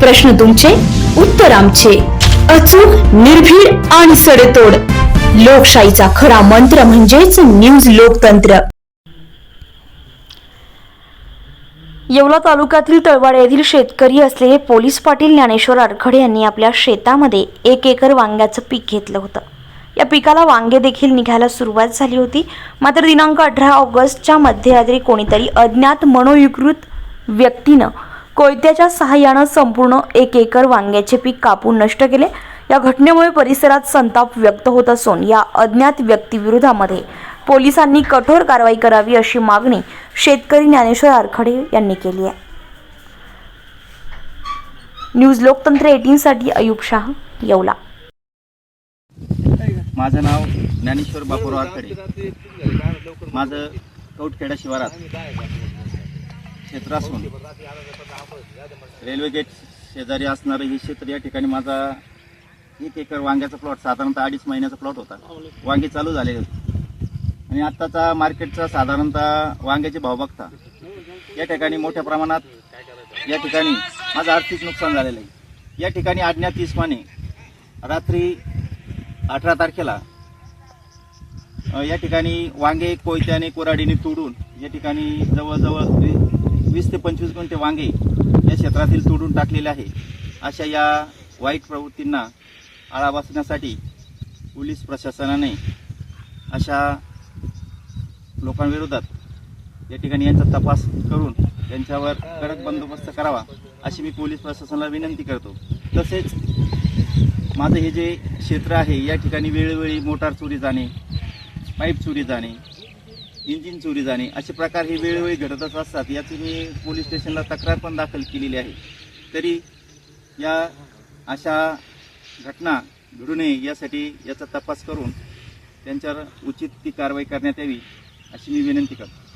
प्रश्न तुमचे उत्तर आमचे. अचूक निर्भीड आणि सडेतोड. लोकशाहीचा खरा मंत्र म्हणजेच न्यूज लोकतंत्र. येवला तालुक्यातील तळवाडे येथील शेतकरी असलेले पोलीस पाटील ज्ञानेश्वर आरखडे यांनी आपल्या शेतामध्ये एक एकर वांग्याचं पीक घेतलं होतं. या पिकाला वांगे देखील निघायला सुरुवात झाली होती. मात्र दिनांक अठरा ऑगस्टच्या मध्यरात्री कोणीतरी अज्ञात मनोविकृत व्यक्तीनं कोयत्याच्या सहाय्यानं संपूर्ण एक एकर वांग्याचे पीक कापून नष्ट केले. या घटनेमुळे परिसरात संताप व्यक्त होत असून या अज्ञात व्यक्तीविरोधामध्ये पोलिसांनी कठोर कारवाई करावी अशी मागणी शेतकरी ज्ञानेश्वर आरखडे यांनी केली आहे. न्यूज लोकतंत्र एटीनसाठी अयुब शाह येवला. माझं नाव ज्ञानेश्वर बापूराव आरखडे. माझं कौटखेडा शिवारात क्षेत्र असून रेल्वे गेट शेजारी असणारं हे क्षेत्र या ठिकाणी माझा एक एकर वांग्याचा प्लॉट साधारणतः अडीच महिन्याचा प्लॉट होता. वांगे चालू झाले होते. आणि आत्ताचा मार्केटचा साधारणतः वांग्याचे भाव बघता या ठिकाणी मोठ्या प्रमाणात या ठिकाणी माझं आर्थिक नुकसान झालेलं आहे. या ठिकाणी अज्ञात इस्माने रात्री अठरा तारखेला या ठिकाणी वांगे कोयत्याने कोराडीने तोडून या ठिकाणी जवळजवळ वीस ते पंचवीस गुंठे वांगे या क्षेत्रातील तोडून टाकलेले आहे. अशा या वाईट प्रवृत्तींना आळा बसण्यासाठी पोलीस प्रशासनाने अशा लोकांविरोधात या ठिकाणी यांचा तपास करून त्यांच्यावर कडक बंदोबस्त करावा अशी मी पोलीस प्रशासनाला विनंती करतो. तसेच माझं हे जे क्षेत्र आहे या ठिकाणी वेळोवेळी मोटार चोरी जाणे पाईप चोरी जाणे इंजिन चोरी जाणे असे प्रकार हे वेळोवेळी घडतच असतात. याची मी पोलीस स्टेशनला तक्रार पण दाखल केलेली आहे. तरी या अशा घटना घडू नये यासाठी याचा तपास करून त्यांच्यावर उचित ती कारवाई करण्यात यावी अशी मी विनंती करतो.